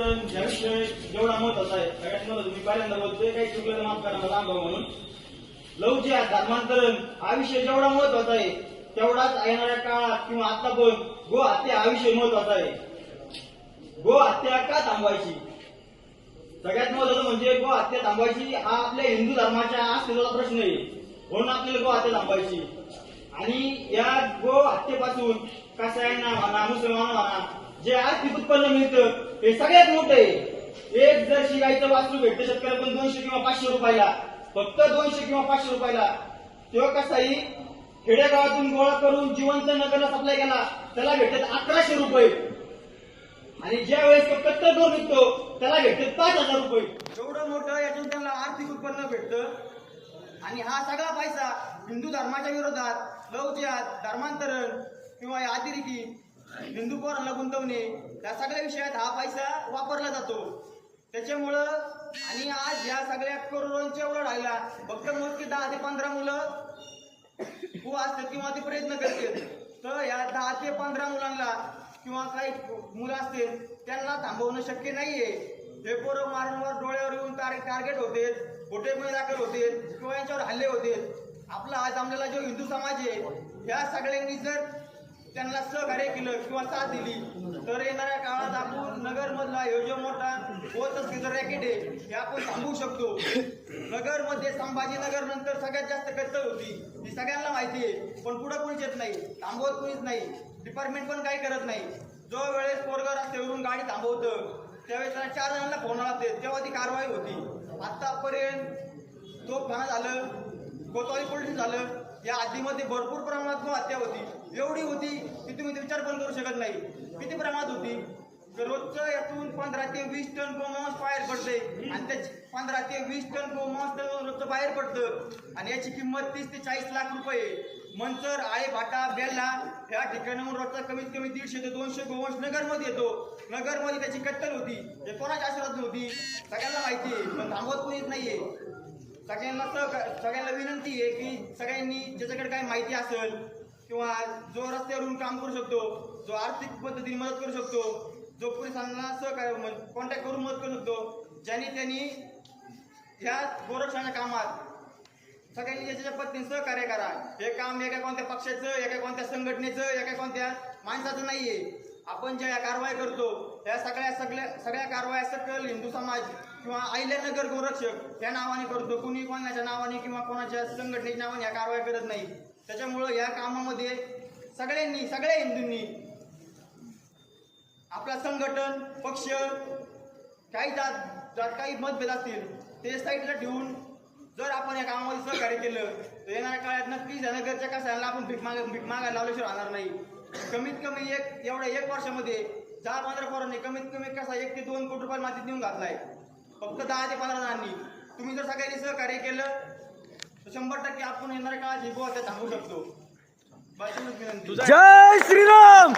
धर्मांतरण ह्या विषय महत्त्वाचा आहे. सगळ्यात महत्वाचं मी पहिल्यांदा बोलतोय काही चुकलं तर माफ करा मला अनुभव म्हणून. लव जे आहे, धर्मांतरण हा विषय जेवढा महत्त्वाचा आहे तेवढाच येणाऱ्या काळात किंवा आता पण गो हत्या हा विषय महत्त्वाचा आहे. गो हत्या का थांबवायची? सगळ्यात महत्वाचं म्हणजे गो हत्या थांबवायची हा आपल्या हिंदू धर्माच्या अस्तित्वाचा प्रश्न आहे. म्हणून आपल्याला गो हत्या थांबवायची. आणि या गो हत्येपासून कसायांना म्हणा मुसलमान म्हणा जे आर्थिक उत्पन्न मिळतं हे सगळ्यात मोठं आहे. एक जर शिगायचं वास्तू भेटतं शेतकऱ्याला पण दोनशे किंवा पाचशे रुपयाला फक्त दोनशे किंवा पाचशे रुपयाला तेव्हा कसाही खेडेगावातून गोळा करून जिवंत नगरला सप्लाय केला त्याला भेटत अकराशे रुपये. आणि ज्या वेळेस तो कट्टर दोन निघतो त्याला भेटत पाच हजार रुपये. एवढं मोठं यातून त्यांना आर्थिक उत्पन्न भेटतं. आणि हा सगळा पैसा हिंदू धर्माच्या विरोधात लवजियात धर्मांतरण किंवा या अतिरेकी हिंदू पोरांना गुंतवणे या सगळ्या विषयात हा पैसा वापरला जातो. त्याच्यामुळं आणि आज या सगळ्या करोडोंच्या एवढं राहिला फक्त मोजकी दहा ते पंधरा मुलं खूप असतात किंवा ते प्रयत्न करतील. तर या दहा ते पंधरा मुलांना किंवा काही मुलं असतील त्यांना थांबवणं शक्य नाहीये. हे पोरं वारंवार डोळ्यावर येऊन टार्गेट होते गुन्हे दाखल होते किंवा यांच्यावर हल्ले होते. आपला आज जमलेला जो हिंदू समाज आहे ह्या सगळ्यांनी जर त्यांना सहकार्य केलं किंवा साथ दिली. तर येणाऱ्या काळात आपण नगरमधला हे जो मोठा होत असलेला रॅकेट आहे हे आपण थांबवू शकतो. नगरमध्ये संभाजीनगर नंतर सगळ्यात जास्त कत्तल होती. ही सगळ्यांना माहिती आहे पण पुढं कोणीच येत नाही. थांबवत कोणीच नाही. डिपार्टमेंट पण काही करत नाही. जो वेळेस पोरगा रस्त्यावरून गाडी थांबवतं त्यावेळेस त्यांना चार जणांना फोन लागते तेव्हा ती कारवाई होती. आत्तापर्यंत तो झालं कोतवाली पोलीस झालं या आधीमध्ये भरपूर प्रमाणात हत्या होती. एवढी होती की तुम्ही विचार पण करू शकत नाही. किती प्रमाणात होती? रोजच रोजचं यातून पंधरा ते वीस टन गोमांस बाहेर पडते आणि त्याची पंधरा ते वीस टन गोमांस रोजचं बाहेर पडतं. आणि याची किंमत तीस ते चाळीस लाख रुपये मंचर आळे भाटा बेल्ला या ठिकाणाहून रोजचा कमीत कमी दीडशे ते दोनशे गोवंश नगरमध्ये येतो. नगरमध्ये त्याची कत्तल होती. हे कोणाच्या आशीर्वाद नव्हती सगळ्यांना माहिती आहे. पण थांबवत कोणीच नाहीये. सगळ्यांना सह सगळ्यांना विनंती आहे की सगळ्यांनी ज्याच्याकडे काही माहिती असेल किंवा जो रस्त्यावरून काम करू शकतो जो आर्थिक पद्धतीने मदत करू शकतो जो पोलिसांना सहकार्य कॉन्टॅक्ट करून मदत करू शकतो ज्यांनी त्यांनी ह्या गोरक्षणाच्या कामात सगळ्यांनी ज्याच्या पत्नी सहकार्य करा. हे काम एका कोणत्या पक्षाचं एका कोणत्या संघटनेचं एका कोणत्या माणसाचं आहे आपण ज्या या कारवाई करतो या सगळ्या सगळ्या सगळ्या कारवाया सकल हिंदू समाज किंवा अहिल्यानगर गोरक्षक या नावाने करतो. कुणी कोणाच्या नावाने किंवा कोणाच्या संघटनेच्या नावाने या कारवाई करत नाही. त्याच्यामुळं या कामामध्ये सगळ्यांनी सगळ्या हिंदूंनी आपला संघटन पक्ष काही जात जात काही मतभेद असतील ते साईडला ठेवून जर आपण या कामामध्ये सहकार्य केलं तर येणाऱ्या काळात नक्कीच या नगरच्या कसायला आपण भीक माग भीक मागायला लावल्याशिवाय राहणार नाही. कमीत कमी एक एवढ्या एक वर्षामध्ये दहा पंधरा पोरांनी कमीत कमी कसा एक ते दोन कोटी रुपये मातीत नेऊन घातलाय. फक्त दहा ते पंधरा जणांनी. तुम्ही जर सगळ्यांनी सहकार्य केलं तर शंभर टक्के आपण येणाऱ्या काळात ही गोवा थांबू शकतो. जय श्रीराम!